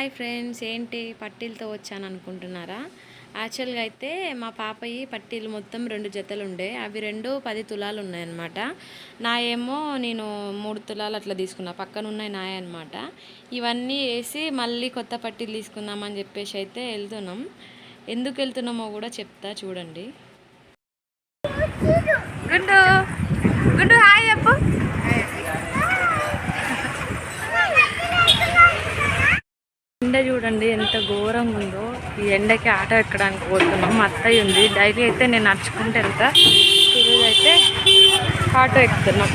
Hi friends ఏంటి పట్టీలతో వచ్చాను అనుకుంటున్నారా? యాక్చువల్గా అయితే మా పాపయి పట్టీలు మొత్తం రెండు జతలు ఉండే. అవి రెండు పది తులాలు ఉన్నాయన్నమాట. నా ఏమో నేను మూడు తులాలు అట్లా తీసుకున్నా. పక్కన ఉన్నాయి నాయ అనమాట ఇవన్నీ వేసి మళ్ళీ కొత్త పట్టీలు తీసుకుందామని చెప్పేసి అయితే వెళ్తున్నాం. ఎందుకు వెళ్తున్నామో కూడా చెప్తా చూడండి. గుండు గుండు హాయ్ చెప్పు ఎండ చూడండి ఎంత ఘోరంగా ఉందో ఈ ఎండకి ఆటో ఎక్కడానికి పోతున్నాం. మా అత్తయ్య ఉంది. డైలీ అయితే నేను నడుచుకుంటూ వెళ్తా ఈరోజు అయితే ఆటో ఎక్కుతున్నాం.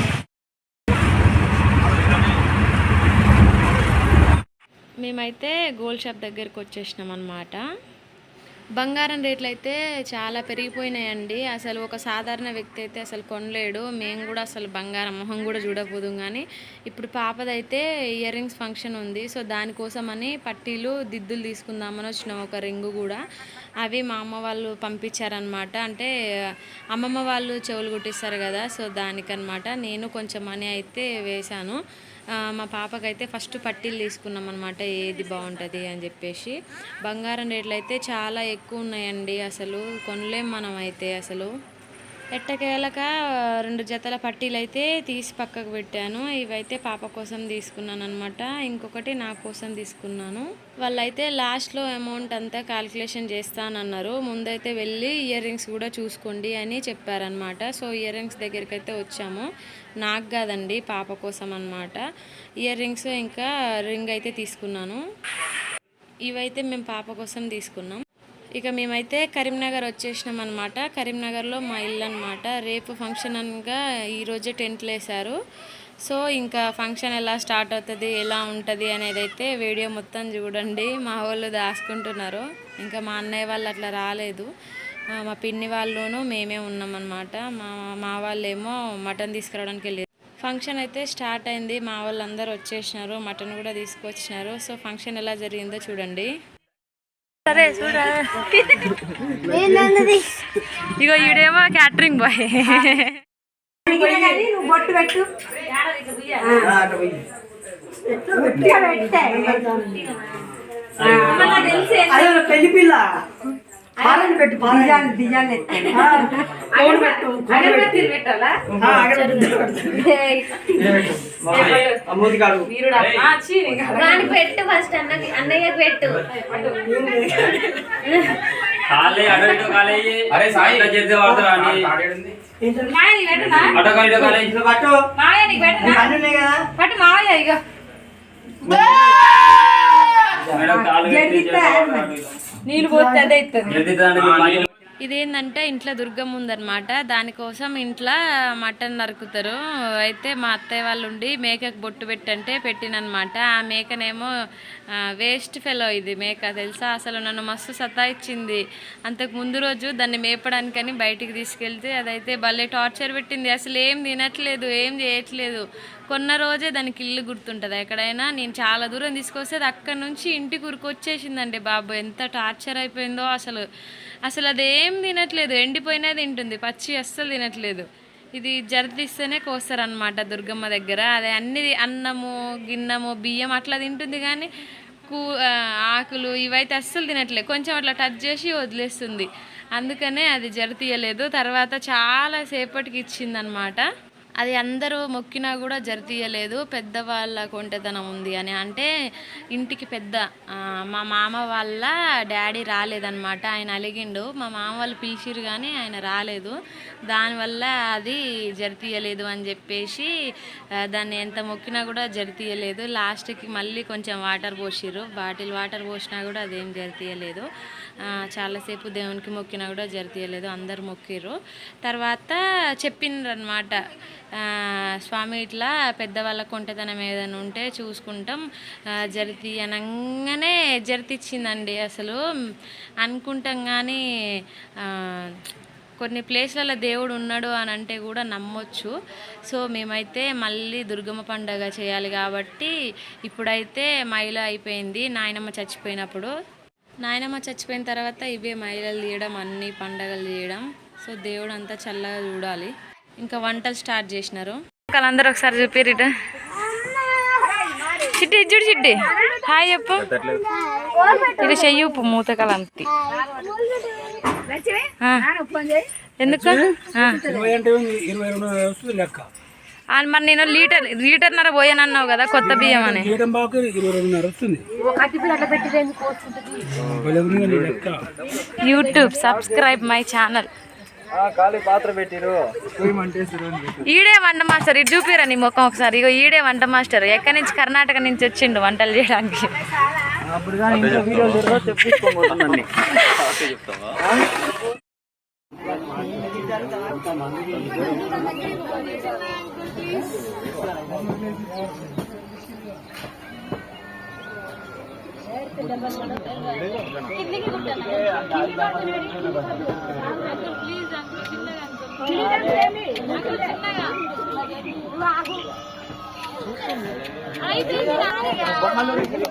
మేమైతే గోల్డ్ షాప్ దగ్గరికి వచ్చేసినాం అనమాట బంగారం రేట్లు అయితే చాలా పెరిగిపోయినాయండి. అసలు ఒక సాధారణ వ్యక్తి అయితే అసలు కొనలేడు. మేము కూడా అసలు బంగారం మొహం కూడా చూడకపోదు కానీ ఇప్పుడు పాపదైతే ఇయర్ రింగ్స్ ఫంక్షన్ ఉంది. సో దానికోసమని పట్టీలు దిద్దులు తీసుకుందామని వచ్చినాం. ఒక రింగు కూడా. అవి మా అమ్మ వాళ్ళు పంపించారనమాట అంటే అమ్మమ్మ వాళ్ళు చెవులు కుట్టిస్తారు కదా సో దానికనమాట నేను కొంచెం మనీ అయితే వేశాను. మా పాపకైతే ఫస్ట్ పట్టీలు తీసుకున్నాం అనమాట ఏది బాగుంటుంది అని చెప్పేసి. బంగారం రేట్లు అయితే చాలా ఎక్కువ ఉన్నాయండి అసలు కొనలేం మనం అయితే అసలు. ఎట్టకేలక రెండు జతల పట్టీలు అయితే తీసి పక్కకు పెట్టాను. ఇవైతే పాప కోసం తీసుకున్నాను అనమాట ఇంకొకటి నా కోసం తీసుకున్నాను. వాళ్ళైతే లాస్ట్లో అమౌంట్ అంతా క్యాల్కులేషన్ చేస్తానన్నారు. ముందైతే వెళ్ళి ఇయర్ రింగ్స్ కూడా చూసుకోండి అని చెప్పారనమాట సో ఇయర్ రింగ్స్ దగ్గరికి అయితే వచ్చాము. నాకు కాదండి పాప కోసం అనమాట ఇయర్ రింగ్స్ ఇంకా రింగ్ అయితే తీసుకున్నాను. ఇవైతే మేము పాప కోసం తీసుకున్నాం. ఇక మేమైతే కరీంనగర్ వచ్చేసినాం అనమాట కరీంనగర్లో మా ఇల్లు అనమాట రేపు ఫంక్షన్ అనగా ఈరోజే టెంట్లు వేశారు. సో ఇంకా ఫంక్షన్ ఎలా స్టార్ట్ అవుతుంది ఎలా ఉంటుంది అనేది అయితే వీడియో మొత్తం చూడండి. మా వాళ్ళు దాచుకుంటున్నారు. ఇంకా మా అన్నయ్య వాళ్ళు అట్లా రాలేదు. మా పిన్ని వాళ్ళును మేమే ఉన్నామన్నమాట. మా మా వాళ్ళేమో మటన్ తీసుకురావడానికి వెళ్ళి ఫంక్షన్ అయితే స్టార్ట్ అయింది. మా వాళ్ళందరూ వచ్చేసినారు. మటన్ కూడా తీసుకొచ్చినారు. సో ఫంక్షన్ ఎలా జరిగిందో చూడండి. సరే చూడ. ఇగో ఈడేమో క్యాటరింగ్ బాయ్. బొట్టు పెట్టు. పెళ్ళి పిల్ల. పాలని పెట్టు పాలని డిజైన్ డిజైన్ ఎత్తాను. ఫోన్ పెట్టు పెట్టు. ఫస్ట్ అన్నకి అన్నయ్యకి పెట్టు. అరే సాయి. చేస్తే వాడతారా నీకు అన్ని నీళ్ళు పోతే అదే ఇస్తుంది ఇదేంటంటే ఇంట్లో దుర్గమ్మ ఉందన్నమాట. దానికోసం ఇంట్లో మటన్ నరుకుతారు. అయితే మా అత్తయ్య వాళ్ళు ఉండి మేకకు బొట్టు పెట్టంటే పెట్టిననమాట ఆ మేకనేమో వేస్ట్ ఫెలో ఇది మేక తెలుసా? అసలు నన్ను మస్తు సతాయిచ్చింది. అంతకు ముందు రోజు దాన్ని మేపడానికని బయటికి తీసుకెళ్తే అదైతే భలే టార్చర్ పెట్టింది. అసలు ఏం తినట్లేదు ఏం చేయట్లేదు. కొన్న రోజే దానికి ఇల్లు గుర్తుంటుంది. ఎక్కడైనా నేను చాలా దూరం తీసుకొస్తే అది అక్కడి నుంచి ఇంటికి ఉరికొచ్చేసిందండి బాబు. ఎంత టార్చర్ అయిపోయిందో అసలు. అసలు అదేం తినట్లేదు ఎండిపోయినా తింటుంది. పచ్చి అస్సలు తినట్లేదు. ఇది జరదీస్తేనే కోస్తారనమాట దుర్గమ్మ దగ్గర. అదే అన్ని అన్నము గిన్నము బియ్యం అట్లా తింటుంది కానీ కూ ఆకులు ఇవైతే అస్సలు తినట్లేదు కొంచెం అట్లా టచ్ చేసి వదిలేస్తుంది. అందుకనే అది జరతీయలేదు తర్వాత చాలా సేపటికి ఇచ్చిందనమాట అది అందరూ మొక్కినా కూడా జరితీయలేదు పెద్దవాళ్ళ కొంటెతనం ఉంది అని. అంటే ఇంటికి పెద్ద మా మామ వాళ్ళ డాడీ రాలేదన్నమాట. ఆయన అలిగిండు. మా మామ వాళ్ళు పీసిరు కానీ ఆయన రాలేదు. దానివల్ల అది జరితీయలేదు అని చెప్పేసి దాన్ని ఎంత మొక్కినా కూడా జరితీయలేదు. లాస్ట్కి మళ్ళీ కొంచెం వాటర్ పోసిర్రు. బాటిల్ వాటర్ పోసినా కూడా అదేం జరితీయలేదు. చాలాసేపు దేవునికి మొక్కినా కూడా జరితీయలేదు. అందరు మొక్కిర్రు. తర్వాత చెప్పిండ్రు అనమాట స్వామి ఇట్లా పెద్దవాళ్ళ కొంటతనం ఏదైనా ఉంటే చూసుకుంటాం. జరితి అనగానే జరితిచ్చిందండి అసలు. అనుకుంటాం కానీ కొన్ని ప్లేస్లలో దేవుడు ఉన్నాడు అని అంటే కూడా నమ్మొచ్చు. సో మేమైతే మళ్ళీ దుర్గమ్మ పండగ చేయాలి కాబట్టి ఇప్పుడైతే మైల అయిపోయింది. నాయనమ్మ చచ్చిపోయినప్పుడు. నాయనమ్మ చచ్చిపోయిన తర్వాత ఇవే మహిళలు తీయడం అన్ని పండగలు తీయడం. సో దేవుడు అంతా చల్లగా చూడాలి. ఇంకా వంటలు స్టార్ట్ చేసినారు. వాళ్ళందరూ ఒకసారి చూపిరిట చిట్టి చూడు చిట్టి. హాయ్ చెప్పు. ఇది చెయ్యి ఉప్పు మూతకలంతి. ఎందుకు? ఆ, మరి నేను లీటర్ లీటర్నర పోయానన్నావు కదా కొత్త బియ్యం అని. YouTube subscribe my channel. ఖాళీ పాత్ర పెట్టిరు. ఈడే వంట మాస్టర్ ఇటు చూపిరా నీ ముఖం ఒకసారి. ఇగో ఈడే వంట మాస్టర్. ఎక్కడి నుంచి? కర్ణాటక నుంచి వచ్చిండు వంటలు చేయడానికి. అప్పుడు కానీ ఇంట్లో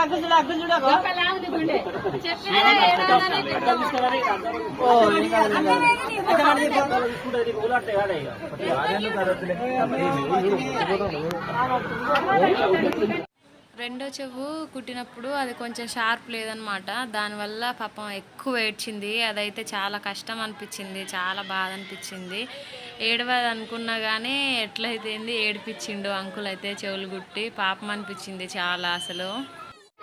వీడియోలు తెప్పించుకోబోతున్నాను రెండో చెవు కుట్టినప్పుడు అది కొంచెం షార్ప్ లేదనమాట. దానివల్ల పాపం ఎక్కువ ఏడ్చింది. అదైతే చాలా కష్టం అనిపించింది. చాలా బాధ అనిపించింది. ఏడవది అనుకున్నా కానీ ఎట్లయితే ఏంది ఏడిపించిండు అంకుల్ అయితే చెవులు కుట్టి పాపం అనిపించింది చాలా అసలు.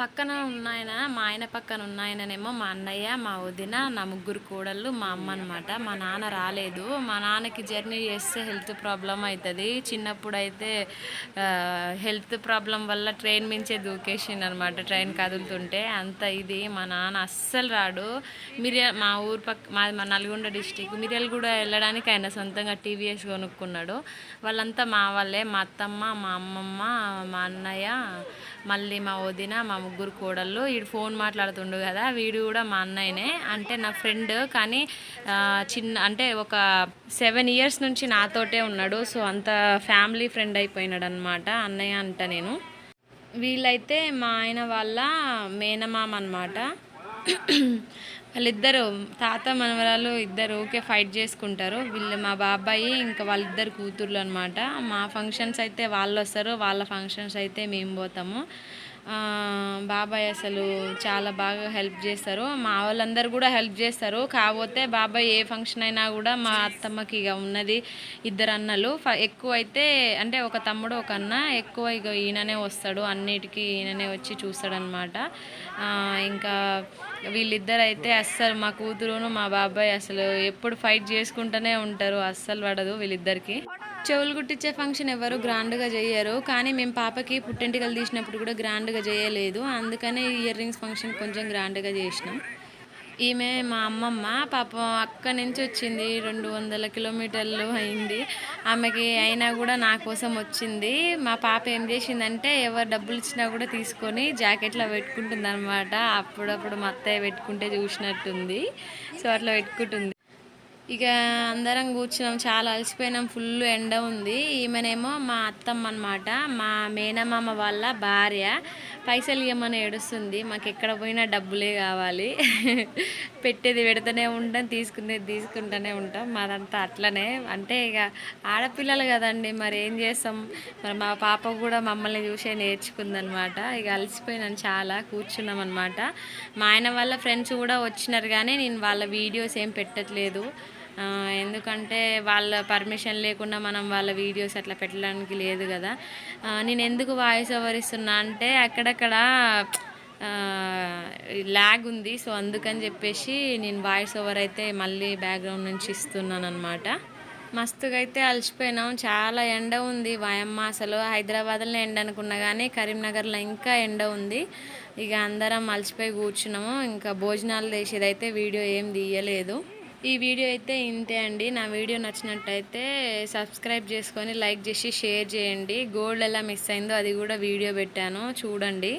పక్కన ఉన్నాయన? మా ఆయన పక్కన ఉన్నాయననేమో మా అన్నయ్య మా వదిన నా ముగ్గురు కోడళ్ళు మా అమ్మ అనమాట మా నాన్న రాలేదు. మా నాన్నకి జర్నీ చేస్తే హెల్త్ ప్రాబ్లం అవుతుంది చిన్నప్పుడు అయితే హెల్త్ ప్రాబ్లం వల్ల ట్రైన్ మించే దూకేసిండు అనమాట ట్రైన్ కదులుతుంటే. అంత ఇది. మా నాన్న అస్సలు రాడు. మిరియా మా ఊరు పక్క మాది మా నల్గొండ డిస్టిక్ మిరియల్ కూడా వెళ్ళడానికి ఆయన సొంతంగా టీవీఎస్ కొనుక్కున్నాడు. వాళ్ళంతా మా వాళ్ళే. మా అత్తమ్మ మా అమ్మమ్మ మా అన్నయ్య మళ్ళీ మా వదిన మా ముగ్గురు కోడళ్ళు. వీడు ఫోన్ మాట్లాడుతుండు కదా వీడు కూడా మా అన్నయ్యనే. అంటే నా ఫ్రెండ్ కానీ చిన్న అంటే ఒక సెవెన్ ఇయర్స్ నుంచి నాతోటే ఉన్నాడు. సో అంత ఫ్యామిలీ ఫ్రెండ్ అయిపోయినాడు అనమాట అన్నయ్య అంట నేను. వీళ్ళైతే మా ఆయన వాళ్ళ మేనమామ అనమాట వాళ్ళిద్దరు తాత మనవరాలు ఇద్దరు ఊకే ఫైట్ చేసుకుంటారు. వీళ్ళు మా బాబాయి ఇంకా వాళ్ళిద్దరు కూతుర్లు అనమాట మా ఫంక్షన్స్ అయితే వాళ్ళు వస్తారు వాళ్ళ ఫంక్షన్స్ అయితే మేము పోతాము. బాబాయ్ అసలు చాలా బాగా హెల్ప్ చేస్తారు. మా వాళ్ళందరూ కూడా హెల్ప్ చేస్తారు. కాకపోతే బాబాయ్ ఏ ఫంక్షన్ అయినా కూడా మా అత్తమ్మకి ఇక ఉన్నది ఇద్దరు అన్నలు. ఎక్కువ అయితే అంటే ఒక తమ్ముడు ఒక అన్న ఎక్కువ ఇక ఈయననే వస్తాడు. అన్నిటికీ ఈయననే వచ్చి చూస్తాడనమాట ఇంకా వీళ్ళిద్దరు అయితే అస్సలు మా కూతురును మా బాబాయ్ అసలు ఎప్పుడు ఫైట్ చేసుకుంటూనే ఉంటారు. అస్సలు పడదు వీళ్ళిద్దరికి. చెవులు కుట్టించే ఫంక్షన్ ఎవరు గ్రాండ్గా చేయరు. కానీ మేము పాపకి పుట్టెంటికలు తీసినప్పుడు కూడా గ్రాండ్గా చేయలేదు. అందుకనే ఇయర్ రింగ్స్ ఫంక్షన్ కొంచెం గ్రాండ్గా చేసినాం. ఈమె మా అమ్మమ్మ పాపం అక్కడి నుంచి వచ్చింది. రెండు వందల కిలోమీటర్లు అయింది. ఆమెకి అయినా కూడా నా కోసం వచ్చింది. మా పాప ఏం చేసిందంటే ఎవరు డబ్బులు ఇచ్చినా కూడా తీసుకొని జాకెట్లో పెట్టుకుంటుంది అనమాట అప్పుడప్పుడు మా అత్తయ్య పెట్టుకుంటే చూసినట్టుంది. సో అట్లా పెట్టుకుంటుంది. ఇక అందరం కూర్చున్నాం చాలా అలసిపోయినాం ఫుల్ ఎండ ఉంది. ఈమెనేమో మా అత్తమ్మ అనమాట మా మేనమామ వాళ్ళ భార్య. పైసలు ఇవ్వమని ఏడుస్తుంది. మాకు ఎక్కడ పోయినా డబ్బులే కావాలి. పెట్టేది పెడుతూనే ఉంటాం తీసుకునేది తీసుకుంటూనే ఉంటాం. మాదంతా అట్లనే. అంటే ఇక ఆడపిల్లలు కదండి మరి ఏం చేస్తాం? మరి మా పాప కూడా మమ్మల్ని చూసే నేర్చుకుందనమాట. ఇక అలసిపోయినాను చాలా కూర్చున్నాం అనమాట మా ఆయన వాళ్ళ ఫ్రెండ్స్ కూడా వచ్చినారు కానీ నేను వాళ్ళ వీడియోస్ ఏం పెట్టట్లేదు. ఎందుకంటే వాళ్ళ పర్మిషన్ లేకుండా మనం వాళ్ళ వీడియోస్ అట్లా పెట్టడానికి లేదు కదా. నేను ఎందుకు వాయిస్ ఓవర్ ఇస్తున్నా అంటే అక్కడక్కడ ల్యాగ్ ఉంది. సో అందుకని చెప్పేసి నేను వాయిస్ ఓవర్ అయితే మళ్ళీ బ్యాక్గ్రౌండ్ నుంచి ఇస్తున్నాను అనమాట మస్తుగా అయితే అలసిపోయినాం. చాలా ఎండ ఉంది. వాయమ్మ అసలు హైదరాబాద్లో ఎండ అనుకున్నా కానీ కరీంనగర్లో ఇంకా ఎండ ఉంది. ఇక అందరం అలసిపోయి కూర్చున్నాము. ఇంకా భోజనాలు చేసేదైతే వీడియో ఏం తీయలేదు. ఈ వీడియో అయితే ఇంతే అండి. నా వీడియో నచ్చినట్టయితే సబ్స్క్రైబ్ చేసుకొని లైక్ చేసి షేర్ చేయండి. గోల్డ్ ఎలా మిస్ అయిందో అది కూడా వీడియో పెట్టాను. చూడండి.